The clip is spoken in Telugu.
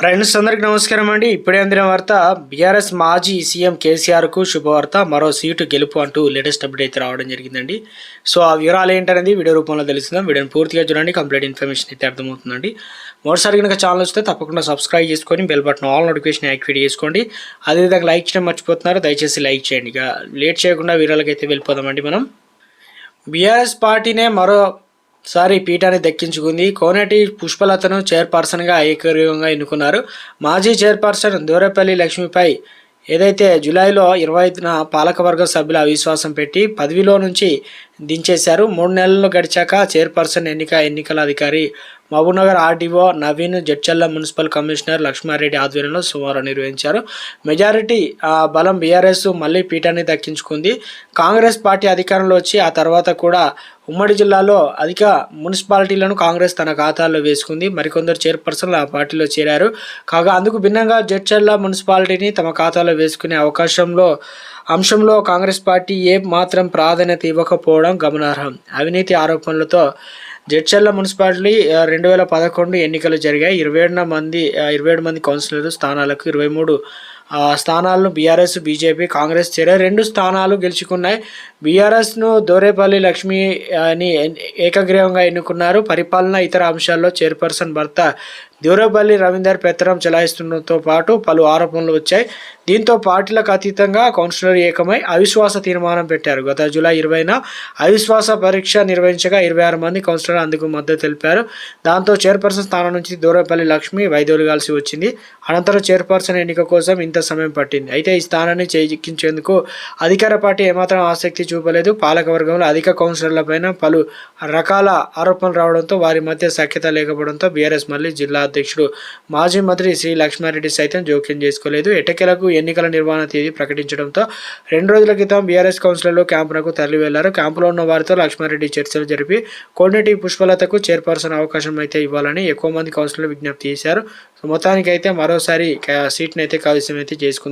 ఫ్రెండ్స్ అందరికి నమస్కారం అండి. ఇప్పుడే అందిన వార్త బీఆర్ఎస్ మాజీ సీఎం కేసీఆర్కు శుభవార్త మరో సీటు గెలుపు అంటూ లేటెస్ట్ అప్డేట్ అయితే రావడం జరిగిందండి. సో ఆ వివరాలు ఏంటనేది వీడియో రూపంలో తెలుస్తుందాం వీడియోని పూర్తిగా చూడండి కంప్లీట్ ఇన్ఫర్మేషన్ అయితే అర్థమవుతుందండి. మరోసారి కనుక ఛానల్ వస్తే తప్పకుండా సబ్స్క్రైబ్ చేసుకొని bell button all notification activate చేసుకోండి. అదేవిధంగా లైక్ చేయడం మర్చిపోతున్నారు దయచేసి లైక్ చేయండి. ఇక లేట్ చేయకుండా వీరాలకైతే అయితే వెళ్ళిపోదామండి మనం. బీఆర్ఎస్ పార్టీనే మరో సారి పీఠాన్ని దక్కించుకుంది. కోనేటి పుష్పలతను చైర్పర్సన్గా ఏకగ్రీవంగా ఎన్నుకున్నారు. మాజీ చైర్పర్సన్ దూరపల్లి లక్ష్మిపై ఏదైతే జూలైలో ఇరవై ఐదున పాలకవర్గ సభ్యుల అవిశ్వాసం పెట్టి పదవిలో నుంచి దించేశారు. మూడు నెలలు గడిచాక చైర్పర్సన్ ఎన్నిక ఎన్నికల అధికారి Mahabubnagar RDO Naveen Jadcherla municipal commissioner Lakshmareddy ఆధ్వర్యంలో సోమవారం నిర్వహించారు. మెజారిటీ ఆ, బలం బీఆర్ఎస్ మళ్ళీ పీఠాన్ని దక్కించుకుంది. కాంగ్రెస్ పార్టీ అధికారంలో వచ్చి ఆ తర్వాత కూడా ఉమ్మడి జిల్లాలో అధిక మున్సిపాలిటీలను కాంగ్రెస్ తన ఖాతాలో వేసుకుంది. మరికొందరు చైర్పర్సన్లు ఆ పార్టీలో చేరారు. కాగా అందుకు భిన్నంగా జడ్చల్ల మున్సిపాలిటీని తమ ఖాతాలో వేసుకునే అవకాశంలో అంశంలో కాంగ్రెస్ పార్టీ ఏ మాత్రం ప్రాధాన్యత ఇవ్వకపోవడం గమనార్హం. అవినీతి ఆరోపణలతో జడ్చర్ల మున్సిపాలిటీ రెండు వేల పదకొండు ఎన్నికలు జరిగాయి. ఇరవై ఏడున మంది ఇరవై ఏడు మంది కౌన్సిలర్లు స్థానాలకు ఇరవై మూడు స్థానాలను బీఆర్ఎస్ బీజేపీ కాంగ్రెస్ చేరాయి రెండు స్థానాలు గెలుచుకున్నాయి. బీఆర్ఎస్ను దోరేపల్లి లక్ష్మి ఆ, ఏకగ్రీవంగా ఎన్నుకున్నారు. పరిపాలన ఇతర అంశాల్లో చైర్పర్సన్ భర్త దూరపల్లి రవీందర్ పెత్తనం చెలాయిస్తుండటంతో పాటు పలు ఆరోపణలు వచ్చాయి. దీంతో పార్టీలకు అతీతంగా కౌన్సిలర్ ఏకమై అవిశ్వాస తీర్మానం పెట్టారు. గత జూలై ఇరవైన అవిశ్వాస పరీక్ష నిర్వహించగా ఇరవై ఆరు మంది కౌన్సిలర్ అందుకు మద్దతు తెలిపారు. దాంతో చైర్పర్సన్ స్థానం నుంచి దూరపల్లి లక్ష్మి వైదొలగాల్సి వచ్చింది. అనంతరం చైర్పర్సన్ ఎన్నిక కోసం ఇంత సమయం పట్టింది. అయితే ఈ స్థానాన్ని చేజిక్కించేందుకు అధికార పార్టీ ఏమాత్రం ఆసక్తి చూపలేదు. పాలకవర్గంలో అధిక కౌన్సిలర్లపైన పలు రకాల ఆరోపణలు రావడంతో వారి మధ్య సఖ్యత లేకపోవడంతో బీఆర్ఎస్ మళ్ళీ జిల్లా అధ్యక్షుడు మాజీ మంత్రి శ్రీ లక్ష్మారెడ్డి సైతం జోక్యం చేసుకోలేదు. ఎటకెలకు ఎన్నికల నిర్వహణ తేదీ ప్రకటించడంతో రెండు రోజుల క్రితం బీఆర్ఎస్ కౌన్సిలర్లు క్యాంపునకు తరలి వెళ్ళారు క్యాంపులో ఉన్న వారితో లక్ష్మారెడ్డి చర్చలు జరిపి కోనేటి పుష్పలతకు చైర్పర్సన్ అవకాశం అయితే ఇవ్వాలని ఎక్కువ మంది కౌన్సిలర్లు విజ్ఞప్తి చేశారు. మొత్తానికైతే మరోసారి సీట్ని అయితే కైవసం అయితే చేసుకుందాం.